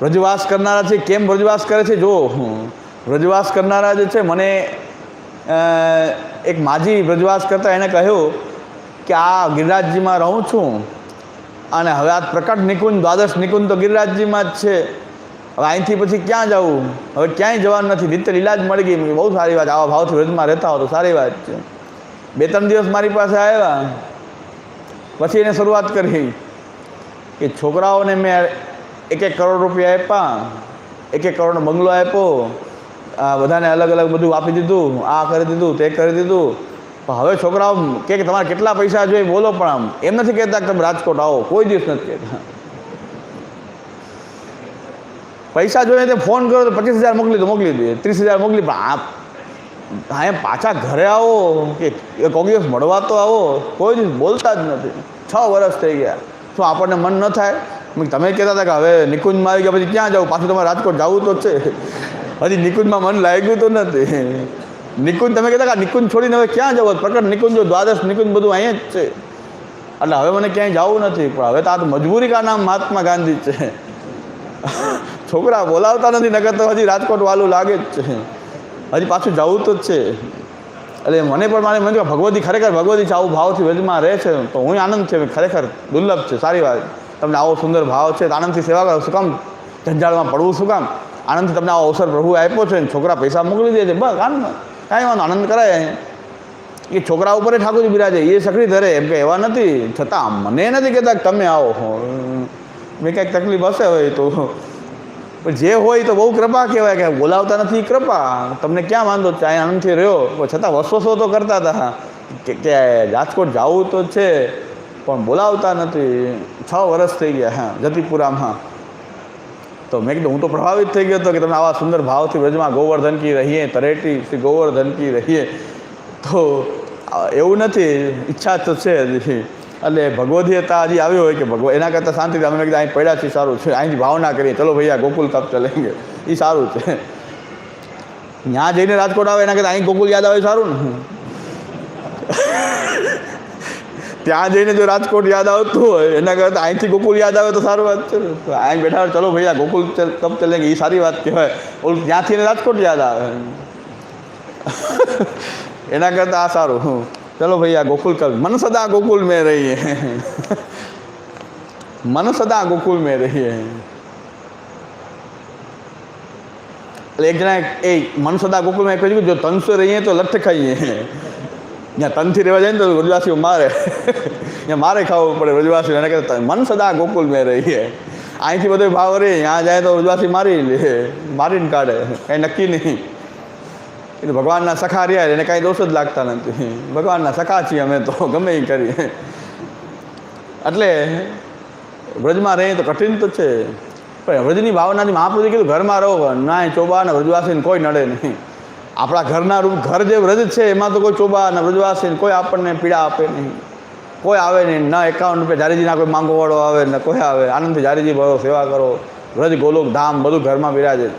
વ્રજવાસ કરનારા છે, કેમ રજવાસ કરે છે? જો રજવાસ કરનારા જે છે, મને એક માજી રજવાસ કરતા એણે કહ્યું કે, આ ગિરિરાજજીમાં રહું છું. અને હવે આ પ્રકટ નિકુંજ, દ્વાદશ નિકુંજ તો ગિરિરાજજીમાં જ છે. હવે અહીંથી પછી ક્યાં જવું હવે ક્યાંય જવાનું નથી. નિત્ય લીલા મળી ગઈ. બહુ સારી વાત. આવા ભાવથી વ્રજમાં રહેતા હો તો સારી વાત છે. બે ત્રણ દિવસ મારી પાસે આવ્યા. પછી એને શરૂઆત કરી કે, છોકરાઓને મેં એક એક કરોડ રૂપિયા આપ્યા, એક એક કરોડનો બંગલો આપ્યો. આ બધાને અલગ અલગ બધું આપી દીધું, આ કરી દીધું, તે કરી દીધું. પણ હવે છોકરાઓ કે તમારે કેટલા પૈસા જોઈએ બોલો પણ આમ. એમ નથી કહેતા કે તમે રાજકોટ આવો, કોઈ દિવસ નથી કહેતા. પૈસા જોઈએ તો ફોન કરો તો પચીસ હજાર મોકલી દો, મોકલી દઈએ ત્રીસ હજાર મોકલી, પણ આ હા, એમ પાછા ઘરે આવો, કે કોઈ દિવસ મળવા તો આવો. કોઈ દિવસ બોલતા જ નથી. છ વર્ષ થઈ ગયા. શું આપણને મન ન થાય? તમે કહેતા હતા કે હવે નિકુંજમાં આવી ગયા પછી ક્યાં જાવ પાછું તમારે રાજકોટ જવું તો છે. હજી નિકુંજમાં મન લાગ્યું તો નથી. નિકુંજ, તમે કહેતા કે નિકુંજ છોડીને હવે ક્યાં જવું? પ્રકટ નિકુંજ દ્વાદશ નિકુંજ બધું અહીંયા જ છે. એટલે હવે મને ક્યાંય જવું નથી, પણ હવે તો આ મજબૂરી કા નામ મહાત્મા ગાંધી છે. છોકરા બોલાવતા નથી નગર તો હજી રાજકોટ વાલું લાગે જ છે. હજી પાછું જવું તો જ છે. એટલે મને પણ મારે, મને ભગવતી ખરેખર ભગવતી છે, આવું ભાવથી વેદમાં રહે છે. તો હું આનંદ છે, ખરેખર દુર્લભ છે, સારી વાત. તમને આવો સુંદર ભાવ છે, તો આનંદથી સેવા કરો. શું કામ? ઝંઝાળમાં પડવું શું કામ? આનંદથી તમને આવો અવસર પ્રભુએ આપ્યો છે ને છોકરા પૈસા મોકલી દે છે, બસ આનંદ કાંઈ વાંધો આનંદ કરાય એ છોકરા ઉપર ઠાકોરજી બિરાજે, એ સકડી ધરે, એમ કે એવા નથી. છતાં મને નથી કહેતા કે તમે આવો. મેં કંઈક તકલીફ હશે હોય તો. પણ જે હોય તો બહુ કૃપા કહેવાય, કે બોલાવતા નથી કૃપા. તમને ક્યાં વાંધો? અહીં આનંદથી રહ્યો. છતાં વસવસો તો કરતા હતા. કે રાજકોટ જવું તો છે. પણ બોલાવતા નથી. છ વર્ષ થઈ ગયા, હા, જતીપુરામાં. તો મેં કીધું, હું તો પ્રભાવિત થઈ ગયો હતો કે તમે આવા સુંદર ભાવથી વ્રજમાં ગોવર્ધન કી રહીએ, તરેટી શ્રી ગોવર્ધન રહીએ. તો એવું નથી, ઈચ્છા તો છે એટલે ભગવદીયતા હજી આવી હોય કે ભગવ, એના કરતાં શાંતિથી અમે કીધું, અહીં પડ્યા છીએ, સારું છે અહીંથી ભાવના કરીએ. ચલો ભૈયા ગોકુલ કપ ચલેંગે. એ સારું છે. ત્યાં જઈને રાજકોટ આવે, એના કરતાં અહીં ગોકુલ યાદ આવે સારું ને? ત્યાં જઈને જો રાજકોટ યાદ આવતું હોય એના કરતાં અહીંથી ગોકુલ યાદ આવે તો સારું વાત છે ને તો અહીં બેઠા હોય, ચલો ભૈયા ગોકુલ ચલ- કપ ચલેંગે એ સારી વાત કહેવાય ઓલું ત્યાંથી એને રાજકોટ યાદ આવે એના કરતાં આ સારું હું ચલો ભૈયા ગોકુલ કપ મન સદા ગોકુલ में રહીએ મન સદા ગોકુલ में રહીએ એટલે એક જણા એ મન સદા ગોકુલમાં એક કહ્યું કે જો તનસો રહીએ તો લઠ્ઠ ખાઈએ ત્યાં તનથી રહેવા જાય ને તો રજવાસીઓ મારે. ત્યાં મારે ખાવું પડે રજવાસીઓ. એને કહે મન સદા ગોકુલ મેં રહીએ અહીંથી બધો ભાવ રહે ત્યાં જાય તો રજવાસી મારી લે, મારીને કાઢે. કંઈ નક્કી નહીં. એટલે ભગવાનના સખા રહ્યા એને કાંઈ દોષ જ લાગતા નથી. ભગવાનના સખા છીએ અમે તો, ગમે એ કરીએ. એટલે વ્રજમાં રહીએ તો કઠિન તો છે. પણ વ્રજની ભાવનાથી મહાપુરુષે કીધું, ઘરમાં રહો ના ચોબા ને વ્રજવાસીને કોઈ નડે નહીં. આપણા ઘરના રૂપ ઘર જે વ્રજ છે, એમાં તો કોઈ ચોબા ને વ્રજવાસી કોઈ આપણને પીડા આપે નહીં. કોઈ આવે નહીં, ના એકાવન રૂપિયા જારીજીના કોઈ માંગોવાળો આવે ને કોઈ આવે. આનંદથી જારીજી ભરો, સેવા કરો. વ્રજ, ગોલોક, ધામ, બધું ઘરમાં બિરાજે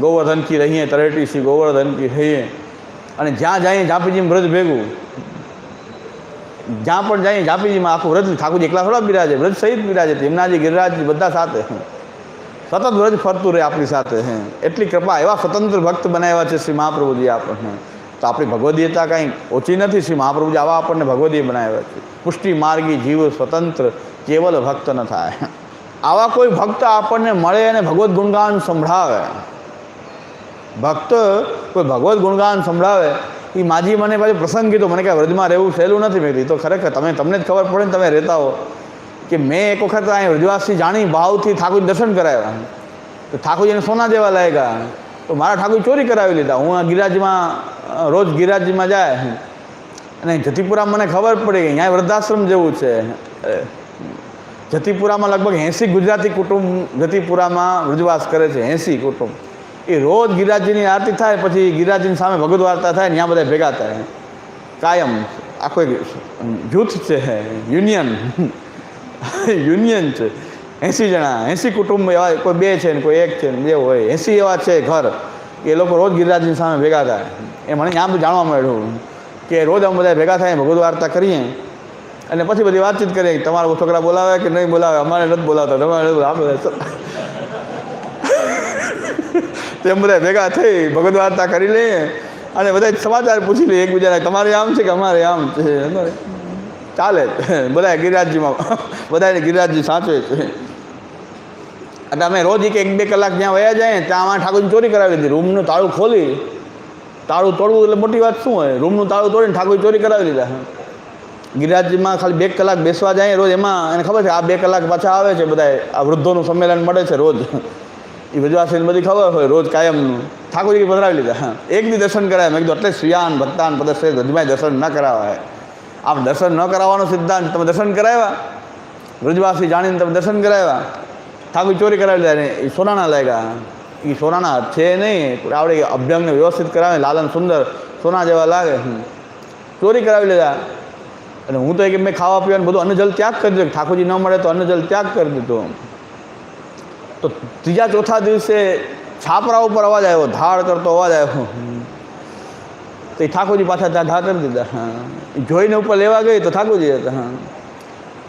ગોવર્ધન કી રહીએ, તરેટી શ્રી ગોવર્ધન કી રહીએ. અને જ્યાં જઈએ ઝાંપીજી વ્રજ ભેગું. જ્યાં પણ જઈએ ઝાંપીજીમાં આખું વ્રજ ઠાકોરજી એકલા થોડા બિરાજે. વ્રજ સહિત બિરાજે. એમના જે ગિરિરાજ બધા સાથે. સતત વ્રજ ફરતું રહે આપણી સાથે, હે. એટલી કૃપા, એવા સ્વતંત્ર ભક્ત બનાવ્યા છે શ્રી મહાપ્રભુજી આપણને. તો આપણી ભગવદીયતા કાંઈ ઓછી નથી, શ્રી મહાપ્રભુજી આવા આપણને ભગવદીય બનાવ્યા છે. પુષ્ટિ, માર્ગી, જીવ, સ્વતંત્ર, કેવલ ભક્ત ન થાય. આવા કોઈ ભક્ત આપણને મળે અને ભગવદ્ ગુણગાન સંભળાવે. ભક્ત કોઈ ભગવદ્ ગુણગાન સંભળાવે, એ માજી મને પાછું પ્રસંગ કીધો, મને કાંઈ વ્રજમાં રહેવું સહેલું નથી મેં તો ખરેખર તમે, તમને જ ખબર પડે ને તમે રહેતા હો. કે મેં એક વખત અહીં વ્રજવાસથી જાણી ભાવથી ઠાકોરજી દર્શન કરાવ્યા તો ઠાકોરજીને સોના જેવા લાગ્યા. તો મારા ઠાકોર ચોરી કરાવી લીધા. હું આ ગિરાજમાં રોજ ગિરાજમાં જાય. અને જતીપુરા મને ખબર પડી, અહીંયા વૃદ્ધાશ્રમ જેવું છે. જતીપુરામાં લગભગ એંસી ગુજરાતી કુટુંબ જતીપુરામાં વૃજવાસ કરે છે, એંસી કુટુંબ. એ રોજ ગિરાજીની આરતી થાય, પછી ગિરાજીની સામે ભગવદ વાર્તા થાય ત્યાં બધા ભેગા થાય. કાયમ આખો એક જૂથ છે, યુનિયન. યુનિયન છે. એંસી જણા એંસી કુટુંબ એવા કોઈ બે છે ને કોઈ એક છે ને બે હોય. એંસી એવા છે ઘર. એ લોકો રોજ ગિરિરાજની સામે ભેગા થાય. એ મને આમ જાણવા મળ્યું કે રોજ અમે બધા ભેગા થાય ભગવદ વાર્તા કરીએ. અને પછી બધી વાતચીત કરીએ તમારા છોકરા બોલાવે કે નહીં બોલાવે? અમારે નથી બોલાવતા. તમારે આપણે તેમ બધા ભેગા થઈ, ભગવદ વાર્તા કરી લઈએ અને બધા સમાચાર પૂછી લઈએ એકબીજાને તમારે આમ છે કે અમારે આમ છે? ચાલે. બધા ગિરિરાજજીમાં બધાને ગિરિરાજજી સાચવે છે. એટલે અમે રોજ એક બે કલાક જ્યાં વયા જાય, ત્યાં આમાં ઠાકોરજી ચોરી કરાવી દીધી. રૂમનું તાળું ખોલી, તાળું તોડવું એટલે મોટી વાત શું હોય? રૂમનું તાળું તોડીને ઠાકોરજી ચોરી કરાવી લીધા ગિરિરાજજીમાં ખાલી બે કલાક બેસવા જાય રોજ, એમાં એને ખબર છે આ બે કલાક પાછા આવે છે બધા આ વૃદ્ધોનું સંમેલન મળે છે રોજ. એ વજવાસીને બધી ખબર હોય રોજ કાયમનું ઠાકોરજી પધરાવી લીધા. એક બી દર્શન કરાય. મેં કીધું, એટલે શ્રીયાન ભક્તાન પદશ્રેય ગજમાય દર્શન ન કરાવાય. આમ દર્શન ન કરાવવાનો સિદ્ધાંત તમે દર્શન કરાવ્યા? વ્રજવાસી જાણીને તમે દર્શન કરાવ્યા? ઠાકુર ચોરી કરાવી ને એ સોનાના લાગ્યા. એ સોનાના છે નહીં. આપણે અભ્યંગને વ્યવસ્થિત કરાવે, લાલન સુંદર સોના જેવા લાગે. ચોરી કરાવી લીધા. અને હું તો એક મેં ખાવા પીવાનું બધું અન્નજલ ત્યાગ કરી દીધો. ઠાકોરજી ન મળે તો અન્નજલ ત્યાગ કરી દીધો. તો ત્રીજા ચોથા દિવસે છાપરા ઉપર અવાજ આવ્યો, ધાડ કરતો અવાજ આવ્યો. તો એ ઠાકોરજી પાછા ત્યાં ધા કરી દીધા. હા. એ જોઈને ઉપર લેવા ગઈ તો ઠાકોરજી હતા, હા.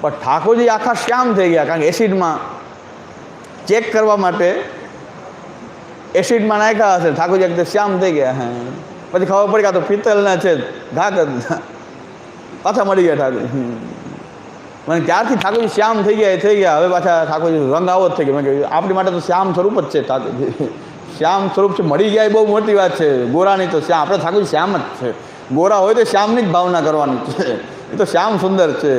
પણ ઠાકોરજી આખા શ્યામ થઈ ગયા, કારણ કે એસિડમાં ચેક કરવા માટે એસિડમાં નાખ્યા હશે. ઠાકોરજી એકદમ શ્યામ થઈ ગયા, હા. પછી ખબર પડી કે આ તો પિત્તલના છે, ઘા કરી દીધા. પાછા મળી ગયા ઠાકોર હમ. મને ત્યારથી ઠાકોરજી શ્યામ થઈ ગયા, એ થઈ ગયા. હવે પાછા ઠાકોરજી રંગ આવો જ થઈ ગયો. મેં કહ્યું આપણી માટે તો શ્યામ સ્વરૂપ જ છે ઠાકોરજી. શ્યામ સ્વરૂપ છે, મળી ગયા એ બહુ મોટી વાત છે. ગોરાની તો શ્યામ, આપણે ઠાકોર શ્યામ જ છે. ગોરા હોય તો શ્યામની જ ભાવના કરવાની છે. એ તો શ્યામ સુંદર છે.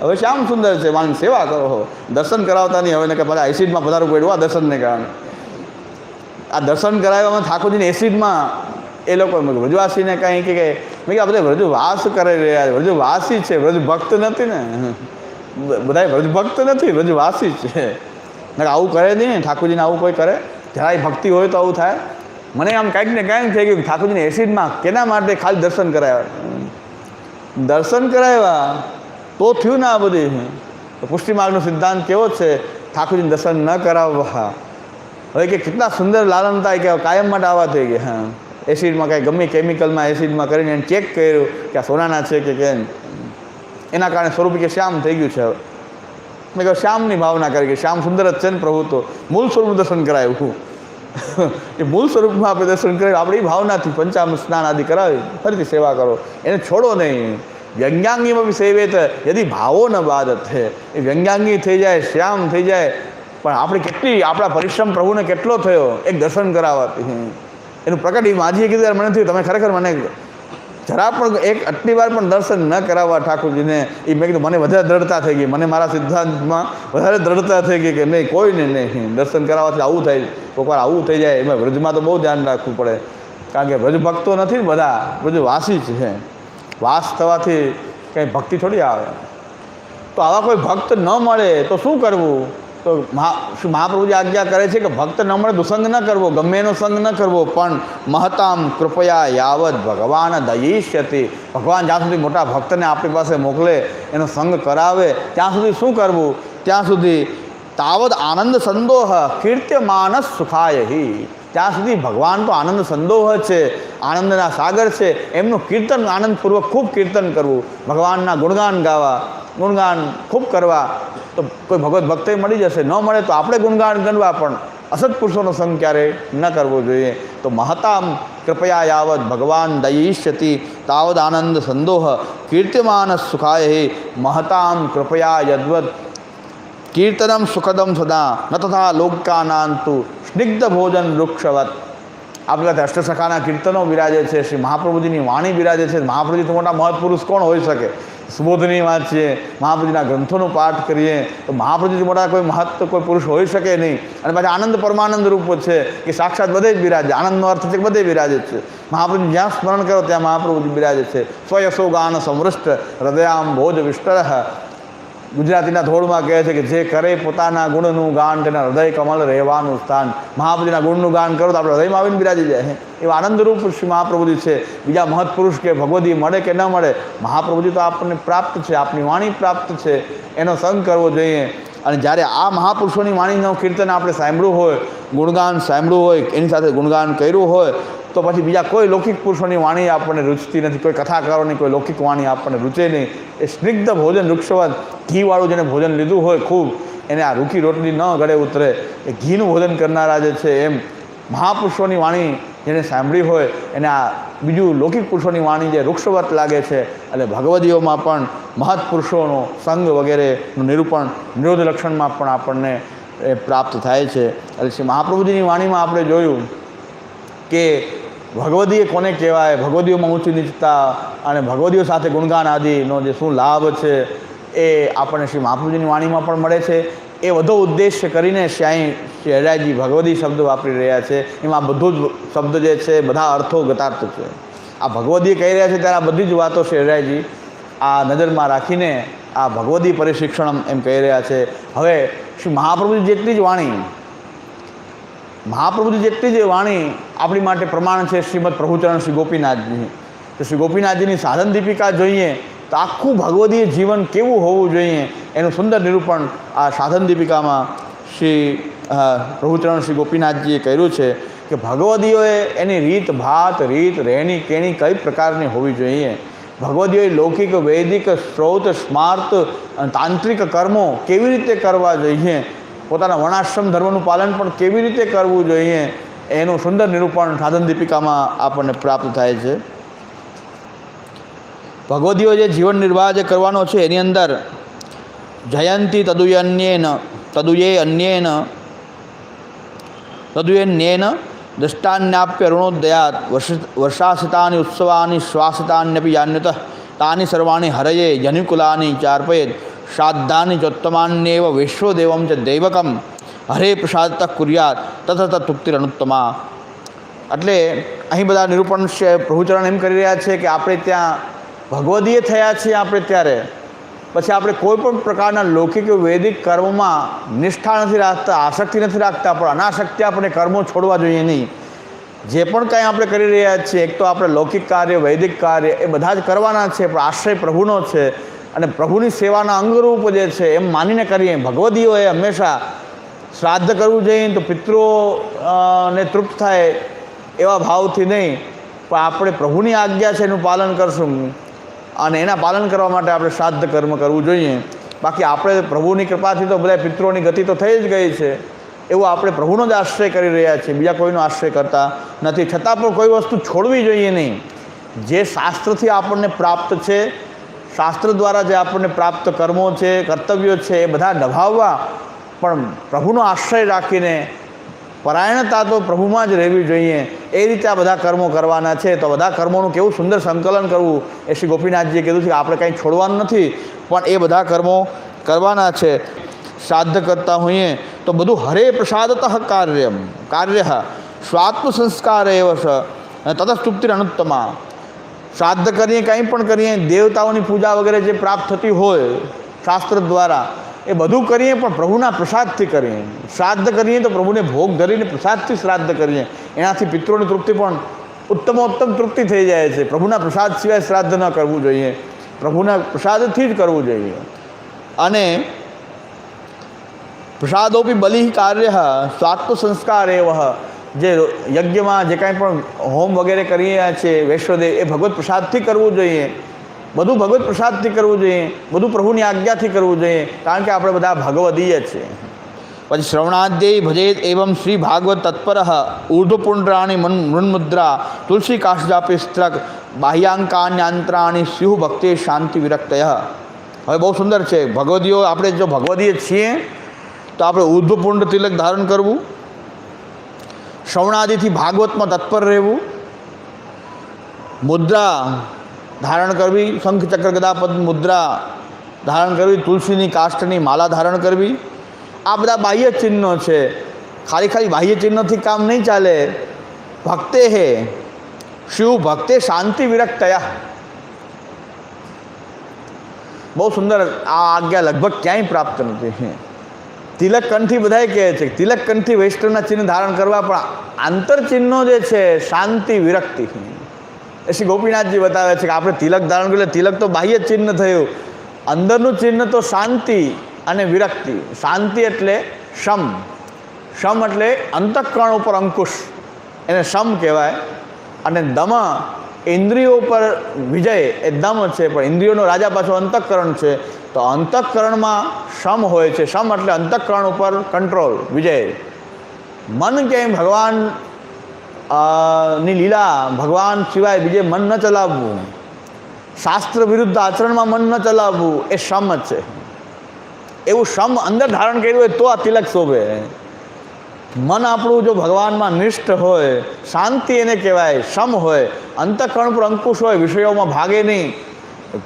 હવે શ્યામ સુંદર છે, માની સેવા કરો દર્શન કરાવતા નહીં, હવે કે બધા એસિડમાં પધારું પડ્યું આ દર્શનને કારણે. આ દર્શન કરાવ્યામાં ઠાકોરજીને એસિડમાં એ લોકો વ્રજવાસીને કંઈ કે મેં કે આ બધા વ્રજ વાસ કરી રહ્યા છે. વ્રજ વાસી છે વ્રજ ભક્ત નથી ને. બધા વ્રજભક્ત નથી, વ્રજવાસી છે. આવું કરે નહીં ને, ઠાકોરજીને આવું કોઈ કરે? જરાય ભક્તિ હોય તો આવું થાય. મને આમ કાંઈક ને કાંઈક થઈ ગયું ઠાકોરજીને એસિડમાં કેના માટે ખાલી દર્શન કરાવ્યા દર્શન કરાવ્યા તો થયું ને આ બધું. પુષ્ટિ માર્ગનો સિદ્ધાંત કેવો છે, ઠાકોરજીને દર્શન ન કરાવવા. હવે કે કેટલા સુંદર લાલન થાય કે કાયમ માટે આવા થઈ ગયા. હા. એસિડમાં કાંઈ ગમે કેમિકલમાં એસિડમાં કરીને એને ચેક કર્યું કે આ સોનાના છે કે કેમ. એના કારણે સ્વરૂપ કે શ્યામ થઈ ગયું છે હવે. મેં કહ્યું, શ્યામની ભાવના કરી કે શ્યામ સુંદર જ છે ને પ્રભુ, તો મૂળ સ્વરૂપ દર્શન કરાવ્યું એ મૂળ સ્વરૂપમાં આપણે દર્શન કરાવ્યું આપણી ભાવનાથી પંચામૃત સ્નાન આદિ કરાવી, ફરીથી સેવા કરો. એને છોડો નહીં. વ્યંગ્યાંગીમાં બી સેવે તો યદી ભાવો ન બાદ છે એ વ્યંગ્યાંગી થઈ જાય, શ્યામ થઈ જાય, પણ આપણે કેટલી, આપણા પરિશ્રમ પ્રભુને કેટલો થયો? એક દર્શન કરાવવાથી એનું પ્રકટ એ માજીએ કીધું મને થયું, તમે ખરેખર મને જરા પણ એક આટલી વાર પણ દર્શન ન કરાવવા ઠાકોરજીને એ મેં કીધું, મને વધારે દ્રઢતા થઈ ગઈ. મને મારા સિદ્ધાંતમાં વધારે દ્રઢતા થઈ ગઈ કે, નહીં, કોઈને નહીં. દર્શન કરાવવાથી આવું થાય કોઈકવાર આવું થઈ જાય, એમાં વ્રજમાં તો બહુ ધ્યાન રાખવું પડે. કારણ કે વ્રજ ભક્તો નથી ને બધા વ્રજ વાસી છે. વાસ થવાથી કંઈ ભક્તિ થોડી આવે. તો આવા કોઈ ભક્ત ન મળે તો શું કરવું? તો મહાપ્રભુજી આજ્ઞા કરે છે કે ભક્ત ન દુસંગ સંગ ન કરવો, ગમે એનો સંગ ન કરવો, પણ મહતામ કૃપયા યાવત ભગવાન દયિષ્યતિ. ભગવાન જ્યાં સુધી મોટા ભક્તને આપણી પાસે મોકલે, એનો સંગ કરાવે, ત્યાં સુધી શું કરવું? ત્યાં સુધી તાવદ આનંદ સંદોહ કીર્ત્ય માનસ સુખાય ત્યાં સુધી ભગવાન તો આનંદ સંદોહ છે, આનંદના સાગર છે, એમનું કીર્તન આનંદપૂર્વક ખૂબ કીર્તન કરવું. ભગવાનના ગુણગાન ગાવા, ગુણગાન ખૂબ કરવા તો કોઈ ભગવત ભક્તિ મળી જશે, ન મળે તો આપણે ગુણગાન ગણવા પણ અસત પુરુષોનો સંગ ક્યારેય ન કરવો જોઈએ. તો મહતામ કૃપયા યાવત ભગવાન દયિષ્યતિ, તાવદ આનંદ સંદોહ, કીર્તિમાન સુખાય હિ મહતામ કૃપયા યદ્વત કીર્તનમ સુખદમ સદા, ન તથા લોકાનાંતુ સ્નિગ્ધ ભોજન વૃક્ષવત. આપણા ત્યાં અષ્ટસખાના કીર્તનો બિરાજે છે, શ્રી મહાપ્રભુજીની વાણી બિરાજે છે. મહાપ્રભુજી તો મોટા મહત્પુરુષ કોણ હોઈ શકે? સુબોધની વાંચીએ મહાપ્રભુજીના ગ્રંથોનો પાઠ કરીએ, તો મહાપ્રભુજી મોટા કોઈ મહત્વ, કોઈ પુરુષ હોઈ શકે નહીં. અને પાછા આનંદ પરમાનંદ રૂપ છે, કે સાક્ષાત બધે જ બિરાજે, આનંદનો અર્થ છે કે બધે બિરાજે છે. મહાપ્રભુ જ્યાં સ્મરણ કરો, ત્યાં મહાપ્રભુજી બિરાજે છે. સ્વયસો ગાન સમૃષ્ટ હૃદયામ ભોજ વિષ્ટર ગુજરાતીના ધોળમાં કહે છે કે જે કરે પોતાના ગુણનું ગાન તેના હૃદય કમલ રહેવાનું સ્થાન. મહાપ્રભુજીના ગુણનું ગાન કરો તો આપણે હૃદયમાં આવીને બિરાજી જાય. એવા આનંદરૂપ શ્રી મહાપ્રભુજી છે. બીજા મહત્પુરુષ કે ભગવદી મળે કે ન મળે, મહાપ્રભુજી તો આપણને પ્રાપ્ત છે, આપની વાણી પ્રાપ્ત છે. એનો સંગ કરવો જોઈએ. અને જ્યારે આ મહાપુરુષોની વાણીનું કીર્તન આપણે સાંભળ્યું હોય, ગુણગાન સાંભળ્યું હોય, એની સાથે ગુણગાન કર્યું હોય તો પછી બીજા કોઈ લૌકિક પુરુષોની વાણી આપણને રૂચતી નથી, કોઈ કથાકારોની કોઈ લૌકિક વાણી આપણને રૂચે નહીં. એ સ્નિગ્ધ ભોજન વૃક્ષવત ઘીવાળું જેને ભોજન લીધું હોય ખૂબ, એને આ રૂખી રોટલી ન ગળે ઉતરે, એ ઘીનું ભોજન કરનારા જે છે એમ મહાપુરુષોની વાણી જેને સાંભળી હોય, એને આ બીજું લૌકિક પુરુષોની વાણી જે વૃક્ષવત લાગે છે, એટલે ભગવદીઓમાં પણ મહત્પુરુષોનો સંગ વગેરેનું નિરૂપણ, નિરોધ લક્ષણમાં પણ આપણને એ પ્રાપ્ત થાય છે. એટલે શ્રી મહાપ્રભુજીની વાણીમાં આપણે જોયું કે ભગવદીએ કોને કહેવાય? ભગવદીઓમાં ઊંચી નીચતા અને ભગવદીઓ સાથે ગુણગાન આદિનો જે શું લાભ છે એ આપણને શ્રી મહાપ્રભુજીની વાણીમાં પણ મળે છે. એ વધુ ઉદ્દેશ્ય કરીને શ્યાઈ શહેરાજી ભગવદી શબ્દ વાપરી રહ્યા છે. એમાં બધું જ શબ્દ જે છે, બધા અર્થો ગતાર્થ છે. આ ભગવદી કહી રહ્યા છે ત્યારે આ બધી જ વાતો શ્રી આ નજરમાં રાખીને આ ભગવદી પરિશિક્ષણ એમ કહી રહ્યા છે. હવે શ્રી મહાપ્રભુજી જેટલી જ વાણી મહાપ્રભુજી જેટલી જે વાણી આપણી માટે પ્રમાણ છે, શ્રીમદ પ્રભુચરણ શ્રી ગોપીનાથજી તો શ્રી ગોપીનાથજીની સાધન દીપિકા જોઈએ, તો આખું ભગવદીય જીવન કેવું હોવું જોઈએ, એનું સુંદર નિરૂપણ આ સાધન દીપિકામાં શ્રી પ્રભુચરણ શ્રી ગોપીનાથજીએ કર્યું છે કે ભગવદીઓએ એની રીત, ભાત, રીત, રહેણી, કેણી કઈ પ્રકારની હોવી જોઈએ? ભગવદીઓએ લૌકિક, વૈદિક સ્ત્રોત સ્માર્ત તાંત્રિક કર્મો કેવી રીતે કરવા જોઈએ? પોતાના વર્ણાશ્રમ ધર્મનું પાલન પણ કેવી રીતે કરવું જોઈએ, એનું સુંદર નિરૂપણ સાધન દીપિકામાં આપણને પ્રાપ્ત થાય છે. ભગવદીઓ જે જીવન નિર્વાહ જે કરવાનો છે, એની અંદર જયંતી તદુયન્યેન, તદુયે અન્યેન, તદુયન્યેન દૃષ્ટાન્યાપ્ય ઋણોદયાત, વર્ષ, વર્ષાસિતાની ઉત્સવાની શ્વાસિતાન્યપી યાન્યત, તાની સર્વાણી હરયે જનિકુલાની ચાર્પયેત શ્રાદ્ધાની ચોત્તમાન્યેવ વિશ્વદેવમ ચ દૈવકમ હરે પ્રસાદ ત કુર્યાત તથા તૃપ્તિરનુત્તમા એટલે અહીં બધા નિરૂપણ છે પ્રભુચરણ એમ કરી રહ્યા છે કે આપણે ત્યાં ભગવદીય થયા છીએ આપણે ત્યારે પછી આપણે કોઈ પણ પ્રકારના લૌકિક વૈદિક કર્મમાં નિષ્ઠા નથી રાખતા આસક્તિ નથી રાખતા પણ અનાસક્તિ આપણે કર્મો છોડવા જોઈએ નહીં જે પણ કાંઈ આપણે કરી રહ્યા છીએ એક તો આપણે લૌકિક કાર્ય વૈદિક કાર્ય એ બધા જ કરવાના છે પણ આશ્રય પ્રભુનો છે અને પ્રભુની સેવાના અંગરૂપ જે છે, એમ માનીને કરીએ. ભગવદીઓએ હંમેશા શ્રાદ્ધ કરવું જોઈએ તો પિતૃઓ ને તૃપ્ત થાય એવા ભાવથી નહીં. પણ આપણે પ્રભુની આજ્ઞા છે એનું પાલન કરશું. અને એના પાલન કરવા માટે આપણે શ્રાદ્ધ કર્મ કરવું જોઈએ. બાકી આપણે પ્રભુની કૃપાથી તો બધા પિત્રોની ગતિ તો થઈ જ ગઈ છે. એવું આપણે પ્રભુનો જ આશ્રય કરી રહ્યા છીએ. બીજા કોઈનો આશ્રય કરતા નથી. છતાં પણ કોઈ વસ્તુ છોડવી જોઈએ નહીં. જે શાસ્ત્રથી આપણને પ્રાપ્ત છે શાસ્ત્ર દ્વારા જે આપણને પ્રાપ્ત કર્મો છે, કર્તવ્યો છે, એ બધા દભાવવા પણ પ્રભુનો આશ્રય રાખીને પરાયણતા તો પ્રભુમાં જ રહેવી જોઈએ. એ રીતે આ બધા કર્મો કરવાના છે. તો બધા કર્મોનું કેવું સુંદર સંકલન કરવું. એ શ્રી ગોપીનાથજીએ કીધું છે કે આપણે કંઈ છોડવાનું નથી, પણ એ બધા કર્મો કરવાના છે. શ્રાદ્ધ કરતા હોઈએ તો બધું હરે પ્રસાદતઃ કાર્ય કાર્ય. સ્વાત્મ સંસ્કાર એવ છે તતસ્તુપ્તિર અનુત્તમા શ્રાદ્ધ કરીએ, કંઈ પણ કરીએ, દેવતાઓની પૂજા વગેરે જે પ્રાપ્ત થતી હોય, શાસ્ત્ર દ્વારા, એ બધું કરીએ, પણ પ્રભુના પ્રસાદથી કરીએ. શ્રાદ્ધ કરીએ તો પ્રભુને ભોગ ધરીને પ્રસાદથી શ્રાદ્ધ કરીએ. એનાથી પિતૃની તૃપ્તિ પણ ઉત્તમોત્તમ તૃપ્તિ થઈ જાય છે. પ્રભુના પ્રસાદ સિવાય શ્રાદ્ધ ન કરવું જોઈએ. પ્રભુના પ્રસાદથી જ કરવું જોઈએ. અને પ્રસાદોપી બલિ કાર્ય સ્વાત્મ સંસ્કાર એવ જે યજ્ઞમાં જે કાંઈ પણ હોમ વગેરે કરી રહ્યા છે, વૈશ્વદેવ, એ ભગવત પ્રસાદથી કરવું જોઈએ. બધું ભગવત પ્રસાદથી કરવું જોઈએ. બધું પ્રભુની આજ્ઞાથી કરવું જોઈએ. કારણ કે આપણે બધા ભગવદીય છે. પછી શ્રવણાધ્યેય ભજેત એવમ શ્રી ભાગવત તત્પર ઊર્ધ્વપુંડ્રાણી મન મૃન્મુદ્રા તુલસી કાશજાપી સ્ત્રક બાહ્યાંકાન્યાંતરાણી સ્યુહ ભક્તિ શાંતિ વિરક્તય। હવે બહુ સુંદર છે. ભગવદીઓ, આપણે જો ભગવદીય છીએ, તો આપણે ઊર્ધ્વપુંડ તિલક ધારણ કરવું શ્રવણાદિથી ભાગવતમાં તત્પર રહેવું. મુદ્રા ધારણ કરવી, શંખ ચક્ર ગદાપદ મુદ્રા ધારણ કરવી, તુલસીની કાષ્ઠની માલા ધારણ કરવી. આ બધા બાહ્ય ચિહ્નો છે. ખાલી ખાલી બાહ્ય ચિહ્નોથી કામ નહીં ચાલે. ભક્તે હે, શિવ ભક્તે શાંતિ વિરક્તયા. બહુ સુંદર આ આજ્ઞા લગભગ ક્યાંય પ્રાપ્ત નથી. તિલક કંઠી બધાય કહે છે. તિલક કંઠી વૈષ્ણવના ચિહ્ન ધારણ કરવા, પણ આંતરચિહ્નો જે છે, શાંતિ, વિરક્તિ. એ શ્રી ગોપીનાથજી બતાવે છે કે આપણે તિલક ધારણ કર્યું તિલક તો બાહ્ય ચિહ્ન થયું. અંદરનું ચિહ્ન તો શાંતિ અને વિરક્તિ. શાંતિ એટલે શમ. શમ એટલે અંતઃકરણ ઉપર અંકુશ. એને શમ કહેવાય. અને દમ ઇન્દ્રિયો પર વિજય એ દમ છે, પણ ઇન્દ્રિયોનો રાજા પાછો અંતઃકરણ છે. તો અંતઃકરણમાં શમ હોય છે. શમ એટલે અંતઃકરણ ઉપર કંટ્રોલ વિજય. મન કેમ ભગવાનની લીલા, ભગવાન સિવાય બીજે મન ન ચલાવવું? શાસ્ત્ર વિરુદ્ધ આચરણમાં મન ન ચલાવવું એ શમ છે. એવું શમ અંદર ધારણ કર્યું હોય તો આ તિલક શોભે. મન આપણું જો ભગવાનમાં નિષ્ઠ હોય, શાંતિ એને કહેવાય, શમ હોય, અંતઃકરણ પર અંકુશ હોય, વિષયોમાં ભાગે નહીં,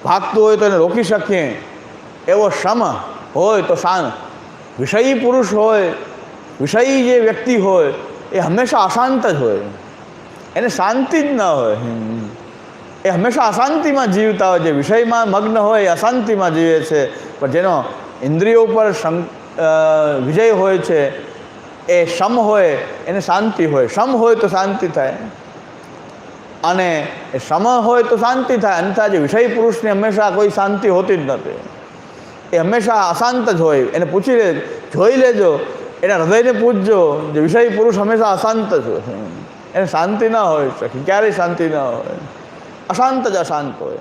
ભાગતું હોય તો એને રોકી શકીએ. એવો શમ હોય તો શાંત. વિષયી પુરુષ હોય, વિષયી જે વ્યક્તિ હોય, એ હંમેશા અશાંત જ હોય. એને શાંતિ જ ન હોય. એ હંમેશા અશાંતિમાં જીવતા હોય. છે વિષયમાં મગ્ન હોય, એ અશાંતિમાં જીવે છે. પણ જેનો ઇન્દ્રિયો ઉપર શં વિજય હોય છે એ શમ હોય, એને શાંતિ હોય. શમ હોય તો શાંતિ થાય. અને એ સમ હોય તો શાંતિ થાય. અન્યથા જે વિષય પુરુષને હંમેશા કોઈ શાંતિ હોતી જ નથી. એ હંમેશા અશાંત જ હોય. એને પૂછી લે, જોઈ લેજો. એના હૃદયને પૂછજો. જે વિષય પુરુષ હંમેશા અશાંત જ હોય. એને શાંતિ ના હોય શકે. ક્યારેય શાંતિ ના હોય. અશાંત જ અશાંત હોય.